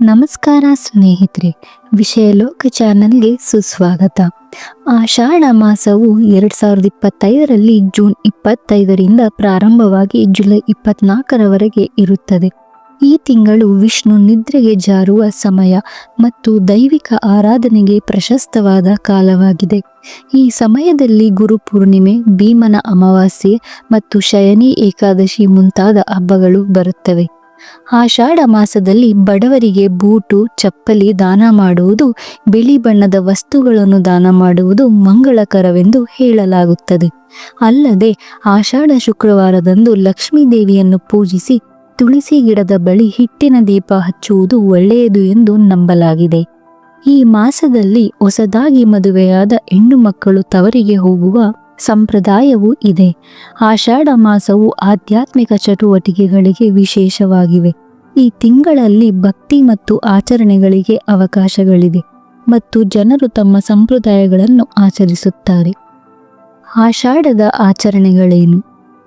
ನಮಸ್ಕಾರ ಸ್ನೇಹಿತರೆ ವಿಷಯಲೋಕ ಚಾನಲ್ಗೆ ಸುಸ್ವಾಗತ. ಆಷಾಢ ಮಾಸವು ಎರಡು ಸಾವಿರದ ಇಪ್ಪತ್ತೈದರಲ್ಲಿ ಜೂನ್ ಇಪ್ಪತ್ತೈದರಿಂದ ಪ್ರಾರಂಭವಾಗಿ ಜುಲೈ ಇಪ್ಪತ್ನಾಲ್ಕರವರೆಗೆ ಇರುತ್ತದೆ. ಈ ತಿಂಗಳು ವಿಷ್ಣು ನಿದ್ರೆಗೆ ಜಾರುವ ಸಮಯ ಮತ್ತು ದೈವಿಕ ಆರಾಧನೆಗೆ ಪ್ರಶಸ್ತವಾದ ಕಾಲವಾಗಿದೆ. ಈ ಸಮಯದಲ್ಲಿ ಗುರುಪೂರ್ಣಿಮೆ ಭೀಮನ ಅಮಾವಾಸ್ಯೆ ಮತ್ತು ಶಯನಿ ಏಕಾದಶಿ ಮುಂತಾದ ಹಬ್ಬಗಳು ಬರುತ್ತವೆ. ಆಷಾಢ ಮಾಸದಲ್ಲಿ ಬಡವರಿಗೆ ಬೂಟು, ಚಪ್ಪಲಿ ದಾನ ಮಾಡುವುದು, ಬಿಳಿ ಬಣ್ಣದ ವಸ್ತುಗಳನ್ನು ದಾನ ಮಾಡುವುದು ಮಂಗಳಕರವೆಂದು ಹೇಳಲಾಗುತ್ತದೆ. ಅಲ್ಲದೆ ಆಷಾಢ ಶುಕ್ರವಾರದಂದು ಲಕ್ಷ್ಮೀ ದೇವಿಯನ್ನು ಪೂಜಿಸಿ ತುಳಸಿ ಗಿಡದ ಬಳಿ ಹಿಟ್ಟಿನ ದೀಪ ಹಚ್ಚುವುದು ಒಳ್ಳೆಯದು ಎಂದು ನಂಬಲಾಗಿದೆ. ಈ ಮಾಸದಲ್ಲಿ ಹೊಸದಾಗಿ ಮದುವೆಯಾದ ಹೆಣ್ಣು ಮಕ್ಕಳು ತವರಿಗೆ ಹೋಗುವ ಸಂಪ್ರದಾಯವೂ ಇದೆ. ಆಷಾಢ ಮಾಸವು ಆಧ್ಯಾತ್ಮಿಕ ಚಟುವಟಿಕೆಗಳಿಗೆ ವಿಶೇಷವಾಗಿವೆ. ಈ ತಿಂಗಳಲ್ಲಿ ಭಕ್ತಿ ಮತ್ತು ಆಚರಣೆಗಳಿಗೆ ಅವಕಾಶಗಳಿವೆ ಮತ್ತು ಜನರು ತಮ್ಮ ಸಂಪ್ರದಾಯಗಳನ್ನು ಆಚರಿಸುತ್ತಾರೆ. ಆಷಾಢದ ಆಚರಣೆಗಳೇನು?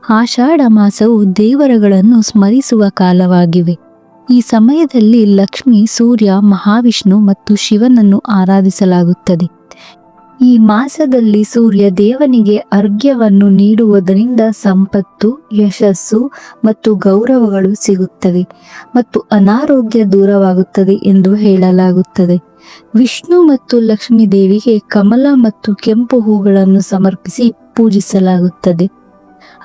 ಆಷಾಢ ಮಾಸವು ದೇವರಗಳನ್ನು ಸ್ಮರಿಸುವ ಕಾಲವಾಗಿವೆ. ಈ ಸಮಯದಲ್ಲಿ ಲಕ್ಷ್ಮಿ, ಸೂರ್ಯ, ಮಹಾವಿಷ್ಣು ಮತ್ತು ಶಿವನನ್ನು ಆರಾಧಿಸಲಾಗುತ್ತದೆ. ಈ ಮಾಸದಲ್ಲಿ ಸೂರ್ಯ ದೇವನಿಗೆ ಅರ್ಘ್ಯವನ್ನು ನೀಡುವುದರಿಂದ ಸಂಪತ್ತು, ಯಶಸ್ಸು ಮತ್ತು ಗೌರವಗಳು ಸಿಗುತ್ತವೆ ಮತ್ತು ಅನಾರೋಗ್ಯ ದೂರವಾಗುತ್ತದೆ ಎಂದು ಹೇಳಲಾಗುತ್ತದೆ. ವಿಷ್ಣು ಮತ್ತು ಲಕ್ಷ್ಮೀ ದೇವಿಗೆ ಕಮಲ ಮತ್ತು ಕೆಂಪು ಹೂಗಳನ್ನು ಸಮರ್ಪಿಸಿ ಪೂಜಿಸಲಾಗುತ್ತದೆ.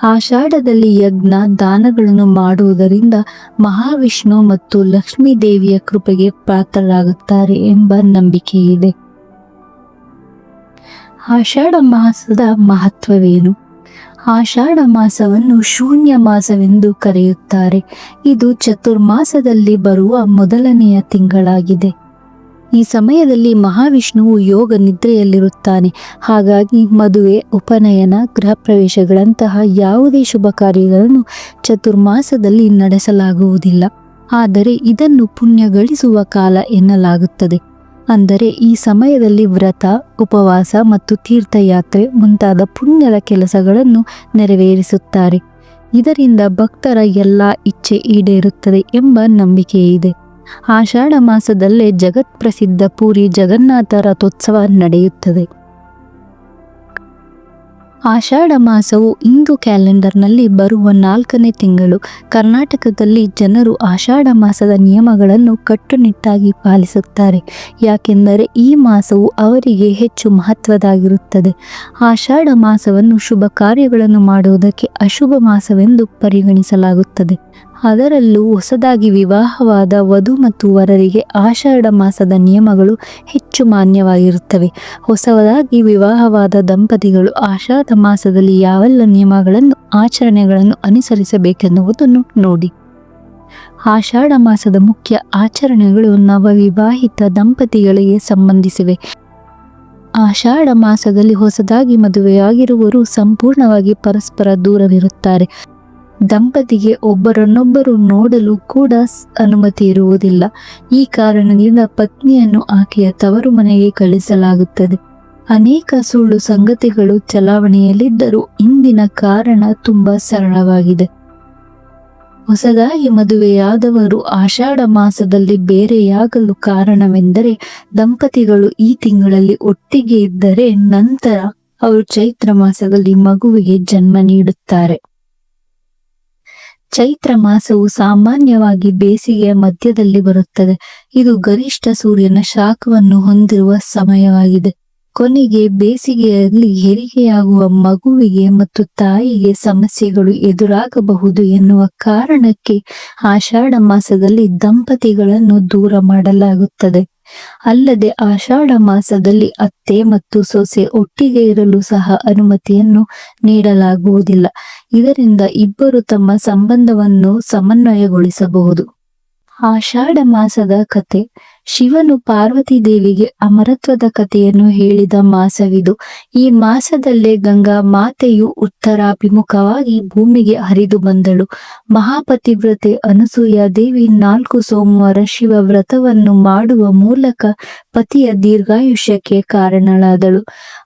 ಆಷಾಢದಲ್ಲಿ ಯಜ್ಞ, ದಾನಗಳನ್ನು ಮಾಡುವುದರಿಂದ ಮಹಾವಿಷ್ಣು ಮತ್ತು ಲಕ್ಷ್ಮೀ ದೇವಿಯ ಕೃಪೆಗೆ ಪಾತ್ರರಾಗುತ್ತಾರೆ ಎಂಬ ನಂಬಿಕೆ ಇದೆ ಆಷಾಢ ಮಾಸದ ಮಹತ್ವವೇನು? ಆಷಾಢ ಮಾಸವನ್ನು ಶೂನ್ಯ ಮಾಸವೆಂದು ಕರೆಯುತ್ತಾರೆ. ಇದು ಚತುರ್ಮಾಸದಲ್ಲಿ ಬರುವ ಮೊದಲನೆಯ ತಿಂಗಳಾಗಿದೆ. ಈ ಸಮಯದಲ್ಲಿ ಮಹಾವಿಷ್ಣುವು ಯೋಗ ನಿದ್ರೆಯಲ್ಲಿರುತ್ತಾನೆ. ಹಾಗಾಗಿ ಮದುವೆ, ಉಪನಯನ ಗೃಹ ಪ್ರವೇಶಗಳಂತಹ ಯಾವುದೇ ಶುಭ ಕಾರ್ಯಗಳನ್ನು ಚತುರ್ಮಾಸದಲ್ಲಿ ನಡೆಸಲಾಗುವುದಿಲ್ಲ. ಆದರೆ ಇದನ್ನು ಪುಣ್ಯಗಳಿಸುವ ಕಾಲ ಎನ್ನಲಾಗುತ್ತದೆ. ಅಂದರೆ ಈ ಸಮಯದಲ್ಲಿ ವ್ರತ, ಉಪವಾಸ ಮತ್ತು ತೀರ್ಥಯಾತ್ರೆ ಮುಂತಾದ ಪುಣ್ಯದ ಕೆಲಸಗಳನ್ನು ನೆರವೇರಿಸುತ್ತಾರೆ. ಇದರಿಂದ ಭಕ್ತರ ಎಲ್ಲ ಇಚ್ಛೆ ಈಡೇರುತ್ತದೆ ಎಂಬ ನಂಬಿಕೆ ಇದೆ. ಆಷಾಢ ಮಾಸದಲ್ಲೇ ಜಗತ್ಪ್ರಸಿದ್ಧ ಪೂರಿ ಜಗನ್ನಾಥ ರಥೋತ್ಸವ ನಡೆಯುತ್ತದೆ. ಆಷಾಢ ಮಾಸವು ಹಿಂದೂ ಕ್ಯಾಲೆಂಡರ್ನಲ್ಲಿ ಬರುವ ನಾಲ್ಕನೇ ತಿಂಗಳು. ಕರ್ನಾಟಕದಲ್ಲಿ ಜನರು ಆಷಾಢ ಮಾಸದ ನಿಯಮಗಳನ್ನು ಕಟ್ಟುನಿಟ್ಟಾಗಿ ಪಾಲಿಸುತ್ತಾರೆ. ಯಾಕೆಂದರೆ ಈ ಮಾಸವು ಅವರಿಗೆ ಹೆಚ್ಚು ಮಹತ್ವದಾಗಿರುತ್ತದೆ ಆಷಾಢ ಮಾಸವನ್ನು ಶುಭ ಕಾರ್ಯಗಳನ್ನು ಮಾಡುವುದಕ್ಕೆ ಅಶುಭ ಮಾಸವೆಂದು ಪರಿಗಣಿಸಲಾಗುತ್ತದೆ. ಅದರಲ್ಲೂ ಹೊಸದಾಗಿ ವಿವಾಹವಾದ ವಧು ಮತ್ತು ವರರಿಗೆ ಆಷಾಢ ಮಾಸದ ನಿಯಮಗಳು ಹೆಚ್ಚು ಮಾನ್ಯವಾಗಿರುತ್ತವೆ. ಹೊಸದಾಗಿ ವಿವಾಹವಾದ ದಂಪತಿಗಳು ಆಷಾಢ ಮಾಸದಲ್ಲಿ ಯಾವೆಲ್ಲ ನಿಯಮಗಳನ್ನು, ಆಚರಣೆಗಳನ್ನು ಅನುಸರಿಸಬೇಕೆನ್ನುವುದನ್ನು ನೋಡಿ. ಆಷಾಢ ಮಾಸದ ಮುಖ್ಯ ಆಚರಣೆಗಳು ನವವಿವಾಹಿತ ದಂಪತಿಗಳಿಗೆ ಸಂಬಂಧಿಸಿವೆ. ಆಷಾಢ ಮಾಸದಲ್ಲಿ ಹೊಸದಾಗಿ ಮದುವೆಯಾಗಿರುವವರು ಸಂಪೂರ್ಣವಾಗಿ ಪರಸ್ಪರ ದೂರವಿರುತ್ತಾರೆ. ದಂಪತಿಗೆ ಒಬ್ಬರನ್ನೊಬ್ಬರು ನೋಡಲು ಕೂಡ ಅನುಮತಿ ಇರುವುದಿಲ್ಲ. ಈ ಕಾರಣದಿಂದ ಪತ್ನಿಯನ್ನು ಆಕೆಯ ತವರು ಮನೆಗೆ ಕಳಿಸಲಾಗುತ್ತದೆ. ಅನೇಕ ಸುಳ್ಳು ಸಂಗತಿಗಳು ಚಲಾವಣೆಯಲ್ಲಿದ್ದರೂ ಇಂದಿನ ಕಾರಣ ತುಂಬಾ ಸರಳವಾಗಿದೆ. ಹೊಸದಾಗಿ ಮದುವೆಯಾದವರು ಆಷಾಢ ಮಾಸದಲ್ಲಿ ಬೇರೆಯಾಗಲು ಕಾರಣವೆಂದರೆ ದಂಪತಿಗಳು ಈ ತಿಂಗಳಲ್ಲಿ ಒಟ್ಟಿಗೆ ಇದ್ದರೆ ನಂತರ ಅವರು ಚೈತ್ರ ಮಾಸದಲ್ಲಿ ಮಗುವಿಗೆ ಜನ್ಮ ನೀಡುತ್ತಾರೆ. ಚೈತ್ರ ಮಾಸವು ಸಾಮಾನ್ಯವಾಗಿ ಬೇಸಿಗೆಯ ಮಧ್ಯದಲ್ಲಿ ಬರುತ್ತದೆ. ಇದು ಗರಿಷ್ಠ ಸೂರ್ಯನ ಶಾಖವನ್ನು ಹೊಂದಿರುವ ಸಮಯವಾಗಿದೆ. ಕೊನೆಗೆ ಬೇಸಿಗೆಯಲ್ಲಿ ಹೆರಿಗೆಯಾಗುವ ಮಗುವಿಗೆ ಮತ್ತು ತಾಯಿಗೆ ಸಮಸ್ಯೆಗಳು ಎದುರಾಗಬಹುದು ಎನ್ನುವ ಕಾರಣಕ್ಕೆ ಆಷಾಢ ಮಾಸದಲ್ಲಿ ದಂಪತಿಗಳನ್ನು ದೂರ ಮಾಡಲಾಗುತ್ತದೆ. ಅಲ್ಲದೆ ಆಷಾಢ ಮಾಸದಲ್ಲಿ ಅತ್ತೆ ಮತ್ತು ಸೊಸೆ ಒಟ್ಟಿಗೆ ಇರಲು ಸಹ ಅನುಮತಿಯನ್ನು ನೀಡಲಾಗುವುದಿಲ್ಲ. ಇದರಿಂದ ಇಬ್ಬರು ತಮ್ಮ ಸಂಬಂಧವನ್ನು ಸಮನ್ವಯಗೊಳಿಸಬಹುದು. ಆಷಾಢ ಮಾಸದ ಕತೆ. ಶಿವನು ಪಾರ್ವತಿ ದೇವಿಗೆ ಅಮರತ್ವದ ಕಥೆಯನ್ನು ಹೇಳಿದ ಮಾಸವಿದು. ಈ ಮಾಸದಲ್ಲೇ ಗಂಗಾ ಮಾತೆಯು ಉತ್ತರಾಭಿಮುಖವಾಗಿ ಭೂಮಿಗೆ ಹರಿದು ಬಂದಳು. ಮಹಾಪತಿವ್ರತೆ ಅನಸೂಯ ದೇವಿ ನಾಲ್ಕು ಸೋಮವಾರ ಶಿವ ವ್ರತವನ್ನು ಮಾಡುವ ಮೂಲಕ ಪತಿಯ ದೀರ್ಘಾಯುಷ್ಯಕ್ಕೆ ಕಾರಣಳಾದಳು.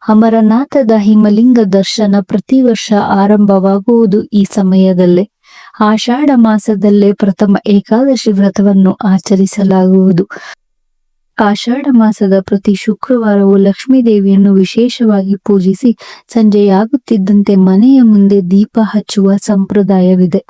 ಅಮರನಾಥದ ಹಿಮಲಿಂಗ ದರ್ಶನ ಪ್ರತಿ ವರ್ಷ ಆರಂಭವಾಗುವುದು ಈ ಸಮಯದಲ್ಲೇ. ಆಷಾಢ ಮಾಸದಲ್ಲೇ ಪ್ರಥಮ ಏಕಾದಶಿ ವ್ರತವನ್ನು ಆಚರಿಸಲಾಗುವುದು. ಆಷಾಢ ಮಾಸದ ಪ್ರತಿ ಶುಕ್ರವಾರವೂ ಲಕ್ಷ್ಮೀ ದೇವಿಯನ್ನು ವಿಶೇಷವಾಗಿ ಪೂಜಿಸಿ ಸಂಜೆಯಾಗುತ್ತಿದ್ದಂತೆ ಮನೆಯ ಮುಂದೆ ದೀಪ ಹಚ್ಚುವ ಸಂಪ್ರದಾಯವಿದೆ.